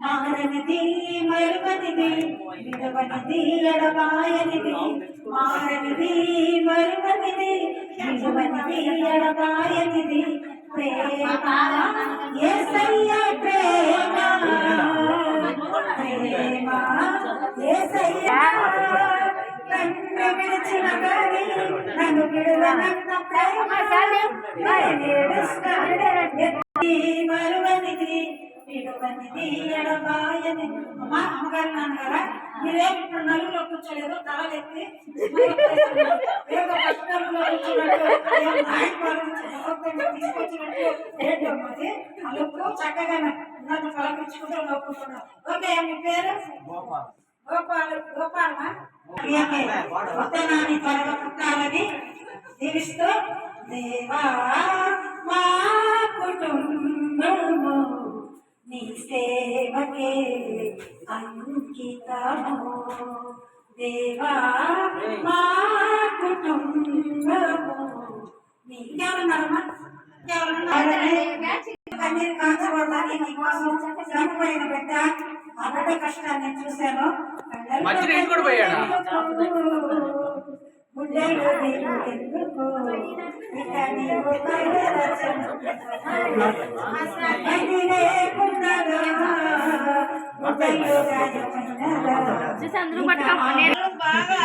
మారనిది మరువనిది విలువనిది ఎడబాయనిది మారనిది మరువనిది విలువనిది ఎడబాయనిది ప్రేమ ప్రేమ ఏసయ్య నన్ను విడిచిన గాని నన్ను విడువనన్న ప్రేమ నేడుస్తాడు మరువనిది విడువనిది ఎడబాయని అమ్మగారు నాన్నగారా మీరేం ఇప్పుడు నలుగులో కూర్చోలేదు తలలెత్తి ఏదో ఫస్ట్ నలుగులో కూర్చున్నట్టు తీసుకొచ్చినట్టు అలుపు చక్కగా నన్ను పలకించుకుంటూ నవ్వుకుంటున్నావు. ఓకే మీ పేరు? గోపాల. గోపాలమా? ప్రియకే త్వరగా పుట్టాలని దీవిస్తూ దేవా మా కుటుంబము నీ సేవకే అంకితము. దేవా మా కుటుంబము నీ ఇంకెవరున్నారమ్మా? ఇంకెవరున్నారా కన్నీరు కాచకూడదని నీకోసం చనిపోయిన బిడ్డ ఆ బిడ్డ కష్టాన్ని చూశాను మధ్యలో పోయాడా? అందరూ పట్టుకోమని బాగా